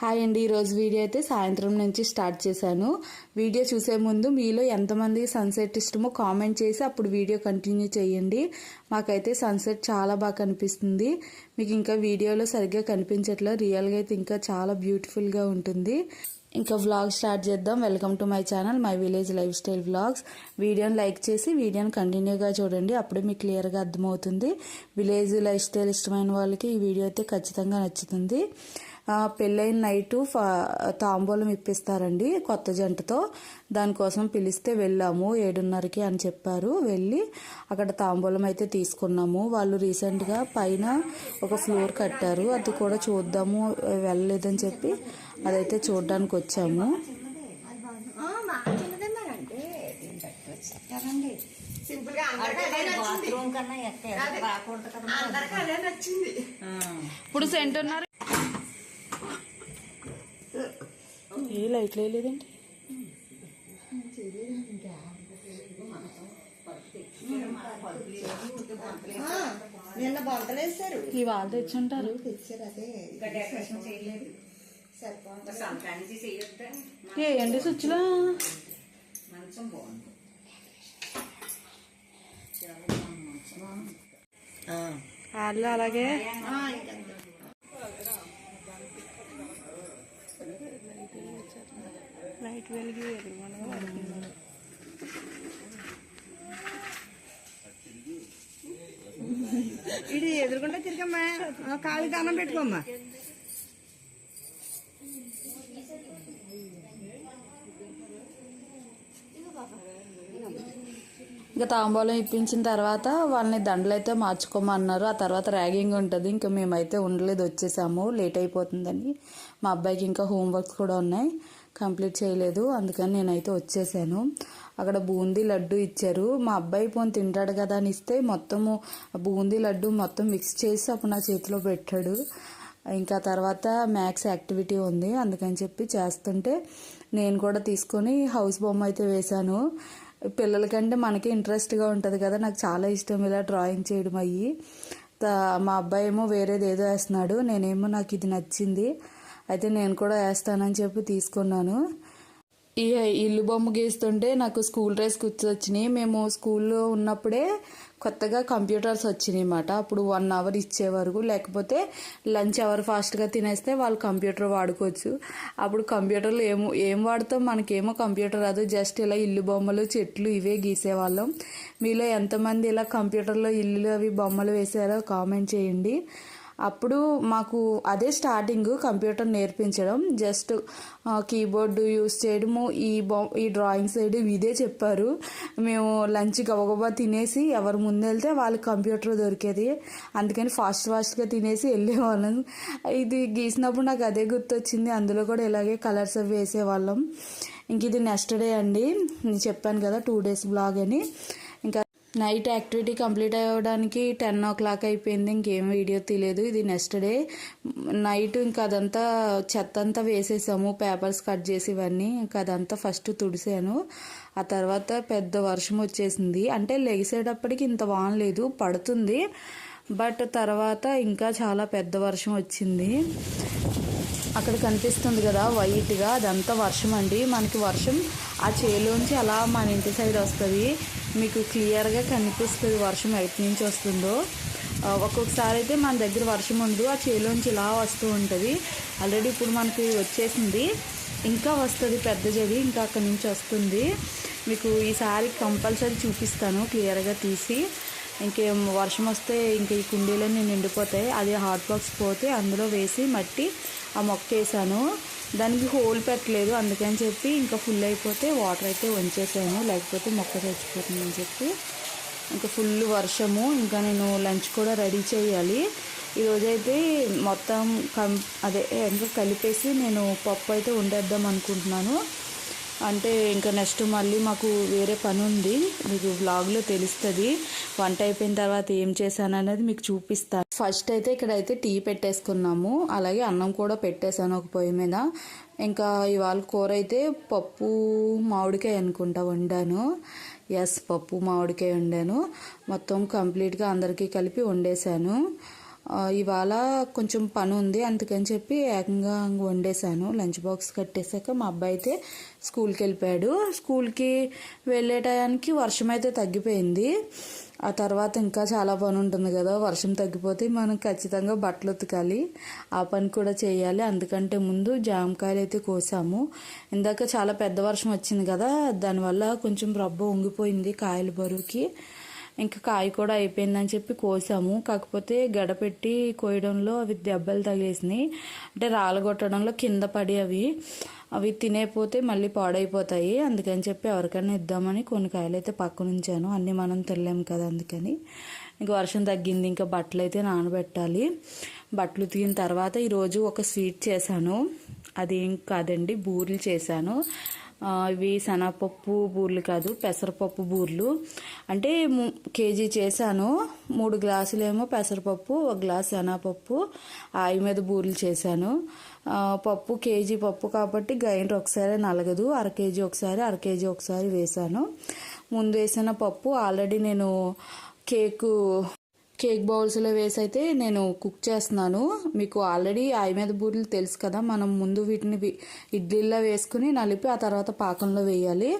Hi అండి ఈరోజు video అయితే సాయంత్రం నుంచి స్టార్ట్ చేశాను. వీడియో చూసే ముందు మీలో ఎంతమంది సన్సెట్ ఇష్టమో కామెంట్ చేసి అప్పుడు వీడియో కంటిన్యూ చేయండి. మాకైతే సన్సెట్ చాలా బాగా కనిపిస్తుంది. మీకు ఇంకా వీడియోలో సరిగ్గా కనిపించట్లేదు. రియల్గా అయితే ఇంకా చాలా బ్యూటిఫుల్గా ఉంటుంది. ఇంకా వ్లాగ్ స్టార్ట్ చేద్దాం. Welcome to my channel my village lifestyle vlogs వీడియోని లైక్ చేసి వీడియోని కంటిన్యూగా చూడండి. అప్పుడే మీకు క్లియర్గా అర్థమవుతుంది. విలేజ్ లైఫ్ స్టైల్ ఇష్టమైన వాళ్ళకి ఈ వీడియో అయితే ఖచ్చితంగా నచ్చుతుంది. పెళ్ళైన నైటు ఫ- తాంబూలం ఇప్పిస్తారండి కొత్త జంటతో. దానికోసం పిలిస్తే వెళ్ళాము ఏడున్నరకి అని చెప్పారు. వెళ్ళి అక్కడ తాంబూలం అయితే తీసుకున్నాము. వాళ్ళు రీసెంట్గా పైన ఒక ఫ్లోర్ కట్టారు. అది కూడా చూద్దాము వెళ్ళలేదని చెప్పి అదైతే చూడడానికి వచ్చాము. సింపుల్గా అందరికీ అదే నచ్చింది బాత్రూమ్ కన్నా ఎక్కడ అదే. రాకూడదు కదా అందరికీ అదే నచ్చింది ఇప్పుడు సెంట్ ఉన్నారు ఏ లైట్లు వేయలేదండి నిన్న బొంతలేసారు ఈ వాళ్ళు తెచ్చుంటారు. తెచ్చారు అదే డెకరేషన్ చేయలేదు సరిపోతుంది సంక్రాంతి చేయొద్దా ఏ అండి స్విచ్లో వాళ్ళు అలాగే లైట్ వెలిగి ఇది ఎదురుకుంటే తిరిగమ్మా. కాళ్ళకి దండం పెట్టుకోమ్మా. ఇంకా తాంబూలం ఇప్పించిన తర్వాత వాళ్ళని దండలు అయితే మార్చుకోమన్నారు. ఆ తర్వాత ర్యాగింగ్ ఉంటుంది. ఇంకా మేమైతే ఉండలేదు వచ్చేసాము. లేట్ అయిపోతుందని. మా అబ్బాయికి ఇంకా హోంవర్క్స్ కూడా ఉన్నాయి. కంప్లీట్ చేయలేదు. అందుకని నేనైతే వచ్చేసాను. అక్కడ బూందీ లడ్డు ఇచ్చారు. మా అబ్బాయి పోని తింటాడు కదా అని ఇస్తే మొత్తము బూందీ లడ్డు మొత్తం మిక్స్ చేసి అప్పుడు నా చేతిలో పెట్టాడు. ఇంకా తర్వాత మ్యాథ్స్ యాక్టివిటీ ఉంది. అందుకని చెప్పి చేస్తుంటే నేను కూడా తీసుకొని హౌస్ బొమ్మ అయితే వేశాను. పిల్లలకంటే మనకి ఇంట్రెస్ట్గా ఉంటుంది కదా. నాకు చాలా ఇష్టం ఇలా డ్రాయింగ్ చేయడం అయ్యి. త- మా అబ్బాయి ఏమో వేరేది ఏదో వేస్తున్నాడు. నేనేమో నాకు ఇది నచ్చింది. అయితే నేను కూడా వేస్తానని చెప్పి తీసుకున్నాను. ఈ ఇల్లు బొమ్మ గీస్తుంటే నాకు స్కూల్ డ్రెస్ గుర్తొచ్చినాయి మేము స్కూల్లో ఉన్నప్పుడే కొత్తగా కంప్యూటర్స్ వచ్చినాయి అన్నమాట. అప్పుడు వన్ అవర్ ఇచ్చేవరకు లేకపోతే లంచ్ అవర్ ఫాస్ట్గా తినేస్తే వాళ్ళు కంప్యూటర్ వాడుకోవచ్చు. అప్పుడు కంప్యూటర్లో ఏమో ఏం వాడతాం? మనకేమో కంప్యూటర్ రాదు. జస్ట్ ఇలా ఇల్లు బొమ్మలు చెట్లు ఇవే గీసేవాళ్ళం. మీలో ఎంతమంది ఇలా కంప్యూటర్లో ఇల్లు అవి బొమ్మలు వేసారో కామెంట్ చేయండి. అప్పుడు మాకు అదే స్టార్టింగ్ కంప్యూటర్ నేర్పించడం. జస్ట్ కీబోర్డు యూస్ చేయడము ఈ బొ ఈ డ్రాయింగ్స్ వేయడం ఇదే చెప్పారు. మేము లంచ్ గబగబా తినేసి ఎవరు ముందు వెళ్తే వాళ్ళకి కంప్యూటర్ దొరికేది. అందుకని ఫాస్ట్ ఫాస్ట్గా తినేసి వెళ్ళేవాళ్ళం. ఇది గీసినప్పుడు నాకు అదే గుర్తొచ్చింది. అందులో కూడా ఇలాగే కలర్స్ అవి వేసేవాళ్ళం. ఇంక ఇది నెక్స్ట్ డే అండి. నేను చెప్పాను కదా టూ డేస్ బ్లాగ్ అని. నైట్ యాక్టివిటీ కంప్లీట్ అవ్వడానికి టెన్ ఓ క్లాక్ అయిపోయింది. ఇంకేం వీడియో తీయలేదు ఇది నెక్స్ట్ డే. నైట్ ఇంకా అదంతా చెత్త అంతా వేసేసాము. పేపర్స్ కట్ చేసి ఇవన్నీ. ఇంకా అదంతా ఫస్ట్ తుడిసాను. ఆ తర్వాత పెద్ద వర్షం వచ్చేసింది. అంటే లెగిసేటప్పటికి ఇంత వాన లేదు. పడుతుంది. బట్ తర్వాత ఇంకా చాలా పెద్ద వర్షం వచ్చింది. అక్కడ కనిపిస్తుంది కదా వైట్గా. అదంతా వర్షం అండి. మనకి వర్షం ఆ చేలోంచి అలా మన ఇంటి సైడ్ వస్తుంది. మీకు క్లియర్గా కనిపిస్తుంది వర్షం ఎటు నుంచి వస్తుందో. ఒక్కొక్కసారి అయితే మన దగ్గర వర్షం ఉండదు ఆ చేలోంచి ఇలా వస్తూ ఉంటుంది. ఆల్రెడీ ఇప్పుడు మనకి వచ్చేసింది. ఇంకా వస్తుంది పెద్ద జడి ఇంకా అక్కడి నుంచి వస్తుంది. మీకు ఈసారి కంపల్సరీ చూపిస్తాను క్లియర్గా తీసి. ఇంకేం వర్షం వస్తే ఇంక ఈ కుండీలన్నీ నిండిపోతాయి. అది హాట్ బాక్స్ పోతే అందులో వేసి మట్టి ఆ మొక్క వేసాను దానికి హోల్ పెట్టలేదు అందుకని చెప్పి ఇంకా ఫుల్ అయిపోతే వాటర్ అయితే వంచేసాను లేకపోతే మొక్క చచ్చిపోతుందని చెప్పి. ఇంకా ఫుల్ వర్షము ఇంకా నేను లంచ్ కూడా రెడీ చేయాలి. ఈరోజైతే మొత్తం కం అదే ఇంకా కలిపేసి నేను పప్పు అయితే వండేద్దాం అనుకుంటున్నాను. అంటే ఇంకా నెక్స్ట్ మళ్ళీ మాకు వేరే పని ఉంది. మీకు వ్లాగ్లో తెలుస్తుంది. వంట అయిపోయిన తర్వాత ఏం చేశాను అనేది మీకు చూపిస్తాను ఫస్ట్ అయితే ఇక్కడైతే టీ పెట్టేసుకున్నాము. అలాగే అన్నం కూడా పెట్టేశాను ఒక పొయ్యి మీద. ఇంకా ఇవాళ కూర అయితే పప్పు మామిడికాయ అనుకుంటా వండాను. ఎస్ పప్పు మామిడికాయ వండాను. మొత్తం కంప్లీట్గా అందరికీ కలిపి వండేశాను. ఇవాళ కొంచెం పని ఉంది అందుకని చెప్పి ఏకంగా వండేసాను లంచ్ బాక్స్ కట్టేశాక మా అబ్బాయి అయితే స్కూల్కి వెళ్ళిపోయాడు స్కూల్కి వెళ్ళే టయానికి వర్షం అయితే తగ్గిపోయింది. ఆ తర్వాత ఇంకా చాలా పని ఉంటుంది కదా వర్షం తగ్గిపోతే మనం ఖచ్చితంగా బట్టలు ఉతకాలి ఆ పని కూడా చేయాలి. అందుకంటే ముందు జామకాయలు అయితే కోసాము. ఇందాక చాలా పెద్ద వర్షం వచ్చింది కదా దానివల్ల కొంచెం రబ్బ ఉంగిపోయింది కాయల బరువుకి. ఇంకా కాయ కూడా అయిపోయిందని చెప్పి కోసాము. కాకపోతే గడపెట్టి కోయడంలో అవి దెబ్బలు తగిలేసినాయి. అంటే రాలగొట్టడంలో కింద పడి అవి అవి తినేపోతే మళ్ళీ పాడైపోతాయి. అందుకని చెప్పి ఎవరికైనా ఇద్దామని కొన్ని కాయలు అయితే పక్కన ఉంచాను. అన్నీ మనం తినలేము కదా అందుకని. ఇంకా వర్షం తగ్గింది. ఇంకా బట్టలు అయితే నానబెట్టాలి. బట్టలు ఉతికిన తర్వాత ఈరోజు ఒక స్వీట్ చేశాను. అది ఏం కాదండి బూరెలు చేశాను. ఇవి శనగపప్పు బూర్లు కాదు పెసరపప్పు బూర్లు. అంటే కేజీ చేశాను. మూడు గ్లాసులేమో పెసరపప్పు ఒక గ్లాస్ శనగపప్పు ఆయి మీద బూర్లు చేశాను. పప్పు కేజీ పప్పు కాబట్టి గ్రైండర్ ఒకసారి నలగదు. అర కేజీ ఒకసారి అర కేజీ ఒకసారి వేశాను. ముందు వేసిన పప్పు ఆల్రెడీ నేను కేకు కేక్ బౌల్స్లో వేసి అయితే నేను కుక్ చేస్తున్నాను. మీకు ఆల్రెడీ ఆయి మీద బూరెలు తెలుసు కదా మనం ముందు వీటిని ఇడ్లీలో వేసుకుని నలిపి ఆ తర్వాత పాకంలో వేయాలి.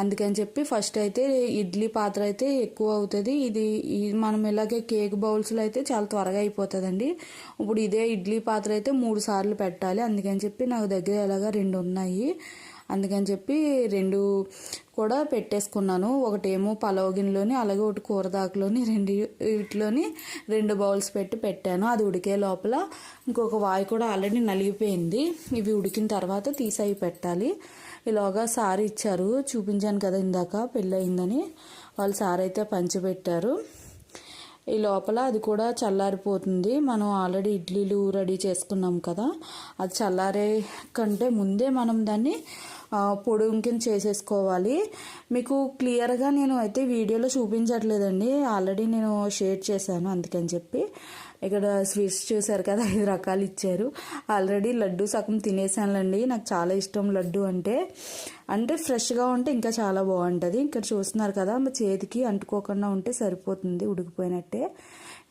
అందుకని చెప్పి ఫస్ట్ అయితే ఇడ్లీ పాత్ర అయితే ఎక్కువ అవుతుంది. ఇది మనం ఇలాగే కేక్ బౌల్స్లో అయితే చాలా త్వరగా అయిపోతుందండి. ఇప్పుడు ఇదే ఇడ్లీ పాత్ర అయితే మూడు సార్లు పెట్టాలి. అందుకని చెప్పి నాకు దగ్గర ఇలాగ రెండు ఉన్నాయి. అందుకని చెప్పి రెండు కూడా పెట్టేసుకున్నాను. ఒకటేమో పలావ్ గిన్నెలోని అలాగే ఒకటి కూరదాకులోని రెండు వీటిలోని రెండు బౌల్స్ పెట్టి పెట్టాను. అది ఉడికే లోపల ఇంకొక వాయి కూడా ఆల్రెడీ నలిగిపోయింది. ఇవి ఉడికిన తర్వాత తీసి అవి పెట్టాలి. ఇలాగా సారీ ఇచ్చారు. చూపించాను కదా ఇందాక పెళ్ళయిందని. వాళ్ళు సారీ అయితే పంచిపెట్టారు. ఈ లోపల అది కూడా చల్లారిపోతుంది. మనం ఆల్రెడీ ఇడ్లీలు రెడీ చేసుకున్నాం కదా. అది చల్లారే కంటే ముందే మనం దాన్ని పొడుంకిని కింద చేసేసుకోవాలి. మీకు క్లియర్గా నేను అయితే వీడియోలో చూపించట్లేదండి. ఆల్రెడీ నేను షేర్ చేశాను అందుకని చెప్పి. ఇక్కడ స్వీట్స్ చూసారు కదా ఐదు రకాలు ఇచ్చారు. ఆల్రెడీ లడ్డు సగం తినేసానులేండి. నాకు చాలా ఇష్టం లడ్డు అంటే. అంటే ఫ్రెష్గా ఉంటే ఇంకా చాలా బాగుంటుంది. ఇక్కడ చూస్తున్నారు కదా మా చేతికి అంటుకోకుండా ఉంటే సరిపోతుంది ఉడికిపోయినట్టే.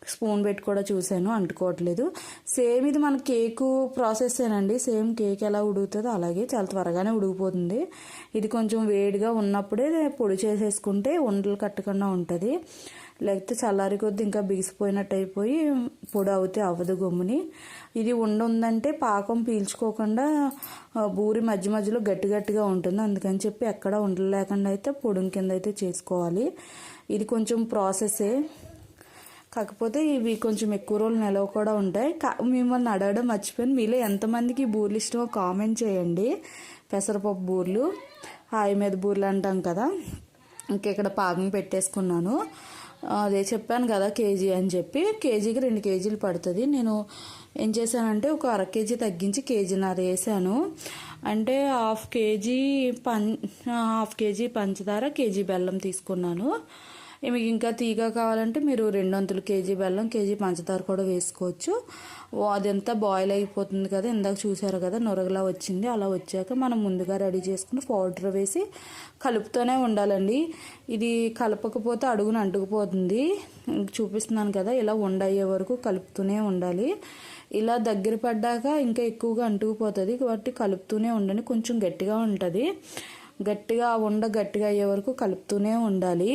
స్పూన్ పెట్టి కూడా చూశాను అంటుకోవట్లేదు. సేమ్ ఇది మన కేకు ప్రాసెస్సేనండి సేమ్ కేక్ ఎలా ఉడుకుతుందో అలాగే చాలా త్వరగానే ఉడికిపోతుంది. ఇది కొంచెం వేడిగా ఉన్నప్పుడే పొడి చేసేసుకుంటే ఉండలు కట్టకుండా ఉంటుంది. లేకపోతే చల్లారి కొద్ది ఇంకా బిగిసిపోయినట్టు అయిపోయి పొడి అవుతే అవ్వదు గమ్ముని. ఇది ఉండుందంటే పాకం పీల్చుకోకుండా బూరి మధ్య మధ్యలో గట్టి గట్టిగా ఉంటుంది. అందుకని చెప్పి ఎక్కడ ఉండలేకుండా అయితే పొడి కింద అయితే చేసుకోవాలి. ఇది కొంచెం ప్రాసెసే. కాకపోతే ఇవి కొంచెం ఎక్కువ రోజులు నిలవ కూడా ఉంటాయి. కా మిమ్మల్ని అడగడం మర్చిపోయాను. మీలో ఎంతమందికి ఈ బూర్లు ఇష్టమో కామెంట్ చేయండి. పెసరపప్పు బూర్లు హాయి మీద బూర్లు అంటాం కదా. ఇంకా ఇక్కడ పాకం పెట్టేసుకున్నాను. అదే చెప్పాను కదా కేజీ అని చెప్పి. కేజీకి రెండు కేజీలు పడుతుంది. నేను ఏం చేశానంటే ఒక అర కేజీ తగ్గించి కేజీన్నర వేసాను. అంటే హాఫ్ కేజీ పం హాఫ్ కేజీ పంచదార కేజీ బెల్లం తీసుకున్నాను. మీకు ఇంకా తీగ కావాలంటే మీరు రెండు వంతులు కేజీ బెల్లం కేజీ పంచదార కూడా వేసుకోవచ్చు. అదంతా బాయిల్ అయిపోతుంది కదా ఇందాక చూసారు కదా నొరగలా వచ్చింది. అలా వచ్చాక మనం ముందుగా రెడీ చేసుకుని పౌడర్ వేసి కలుపుతూనే ఉండాలండి. ఇది కలపకపోతే అడుగున అంటుకుపోతుంది. చూపిస్తున్నాను కదా ఇలా ఉండయ్యే వరకు కలుపుతూనే ఉండాలి. ఇలా దగ్గర పడ్డాక ఇంకా ఎక్కువగా అంటుకుపోతుంది. కాబట్టి కలుపుతూనే ఉండండి. కొంచెం గట్టిగా ఉంటుంది. గట్టిగా ఉండ గట్టిగా అయ్యే వరకు కలుపుతూనే ఉండాలి.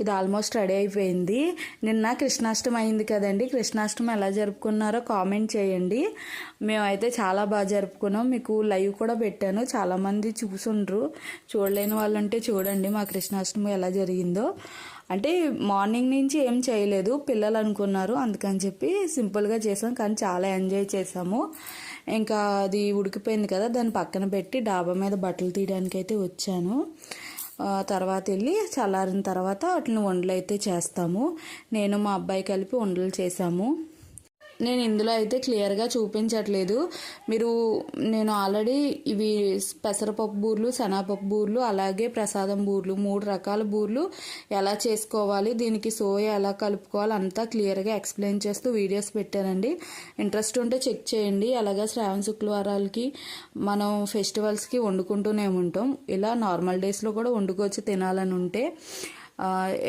ఇది ఆల్మోస్ట్ రెడీ అయిపోయింది. నిన్న కృష్ణాష్టమి అయింది కదండి. కృష్ణాష్టమి ఎలా జరుపుకున్నారో కామెంట్ చేయండి. మేమైతే చాలా బాగా జరుపుకున్నాం. మీకు లైవ్ కూడా పెట్టాను. చాలామంది చూసుండ్రు. చూడలేని వాళ్ళు ఉంటే చూడండి మా కృష్ణాష్టమి ఎలా జరిగిందో. అంటే మార్నింగ్ నుంచి ఏం చేయలేదు. పిల్లలు అనుకున్నారు. అందుకని చెప్పి సింపుల్గా చేసాం. కానీ చాలా ఎంజాయ్ చేసాము. ఇంకా అది ఉడికిపోయింది కదా. దాన్ని పక్కన పెట్టి డాబా మీద బట్టలు తీయడానికి అయితే వచ్చాను. తర్వాత వెళ్ళి చల్లారిన తర్వాత వాటిని వండలు అయితే చేస్తాము. నేను మా అబ్బాయి కలిపి వండలు చేసాము నేను ఇందులో అయితే క్లియర్గా చూపించట్లేదు. మీరు నేను ఆల్రెడీ ఇవి పెసరపప్పు బూర్లు శనగపప్పు బూర్లు అలాగే ప్రసాదం బూర్లు మూడు రకాల బూర్లు ఎలా చేసుకోవాలి దీనికి సోయా ఎలా కలుపుకోవాలి అంతా క్లియర్గా ఎక్స్ప్లెయిన్ చేస్తూ వీడియోస్ పెట్టానండి. ఇంట్రెస్ట్ ఉంటే చెక్ చేయండి. అలాగే శ్రావణ శుక్రవారాలకి మనం ఫెస్టివల్స్కి వండుకుంటూనే ఉంటాం. ఇలా నార్మల్ డేస్లో కూడా వండుకోవచ్చు తినాలని ఉంటే.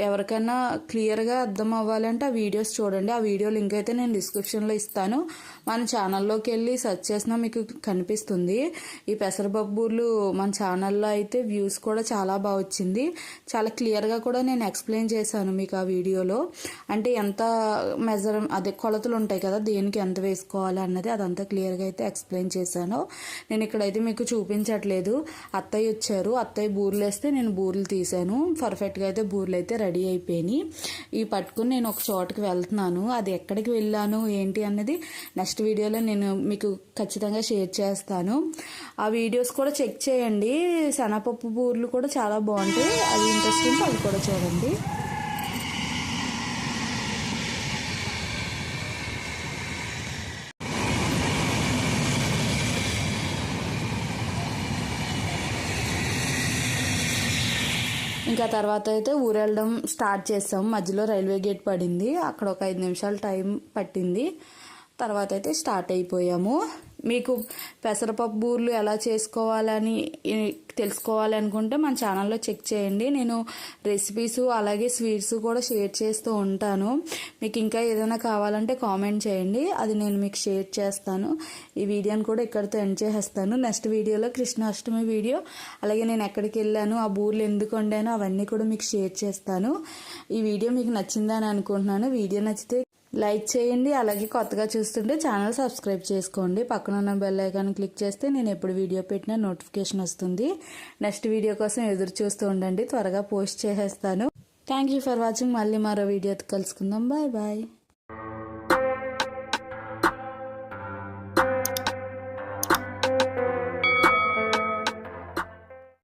ఎవరికైనా క్లియర్గా అర్థం అవ్వాలంటే ఆ వీడియోస్ చూడండి. ఆ వీడియో లింక్ అయితే నేను డిస్క్రిప్షన్లో ఇస్తాను. మన ఛానల్లోకి వెళ్ళి సెర్చ్ చేసినా మీకు కనిపిస్తుంది. ఈ పెసరపప్పులు మన ఛానల్లో అయితే వ్యూస్ కూడా చాలా బాగా వచ్చింది. చాలా క్లియర్గా కూడా నేను ఎక్స్ప్లెయిన్ చేశాను మీకు ఆ వీడియోలో. అంటే ఎంత మెజర్ అదే కొలతలు ఉంటాయి కదా దేనికి ఎంత వేసుకోవాలి అన్నది అదంతా క్లియర్గా అయితే ఎక్స్ప్లెయిన్ చేశాను. నేను ఇక్కడైతే మీకు చూపించట్లేదు. అత్తయ్య వచ్చారు. అత్తయ్య బూర్లు వేస్తే నేను బూర్లు తీసాను. పర్ఫెక్ట్గా అయితే బూరెలు అయితే రెడీ అయిపోయినాయి. ఇవి పట్టుకుని నేను ఒక చోటకి వెళ్తున్నాను. అది ఎక్కడికి వెళ్ళాను ఏంటి అన్నది నెక్స్ట్ వీడియోలో నేను మీకు ఖచ్చితంగా షేర్ చేస్తాను. ఆ వీడియోస్ కూడా చెక్ చేయండి. శనగపప్పు బూరెలు కూడా చాలా బాగుంటాయి. అవి ఇంట్రెస్టింగ్ అవి కూడా చూడండి. ఇంకా తర్వాత అయితే ఊరెళ్ళడం స్టార్ట్ చేసాం. మధ్యలో రైల్వే గేట్ పడింది. అక్కడ ఒక ఐదు నిమిషాలు టైం పట్టింది. తర్వాత అయితే స్టార్ట్ అయిపోయాము. మీకు పెసరపప్పు బూర్లు ఎలా చేసుకోవాలని తెలుసుకోవాలనుకుంటే మన ఛానల్లో చెక్ చేయండి. నేను రెసిపీస్ అలాగే స్వీట్స్ కూడా షేర్ చేస్తూ ఉంటాను. మీకు ఇంకా ఏదైనా కావాలంటే కామెంట్ చేయండి. అది నేను మీకు షేర్ చేస్తాను. ఈ వీడియోని కూడా ఇక్కడితో ఎండ్ చేసేస్తాను. నెక్స్ట్ వీడియోలో కృష్ణాష్టమి వీడియో. అలాగే నేను ఎక్కడికి వెళ్ళాను ఆ బూర్లు ఎందుకు వండాను అవన్నీ కూడా మీకు షేర్ చేస్తాను. ఈ వీడియో మీకు నచ్చిందని అనుకుంటున్నాను. వీడియో నచ్చితే లైక్ చేయండి అలాగే కొత్తగా చూస్తుంటే ఛానల్ సబ్స్క్రైబ్ చేసుకోండి. పక్కన ఉన్న బెల్ ఐకాన్ క్లిక్ చేస్తే నేను ఎప్పుడు వీడియో పెట్టినా నోటిఫికేషన్ వస్తుంది. నెక్స్ట్ వీడియో కోసం ఎదురు చూస్తూ ఉండండి. త్వరగా పోస్ట్ చేసేస్తాను. Thank you for watching. మళ్ళీ మరో వీడియోతో కలుసుకుందాం. Bye bye.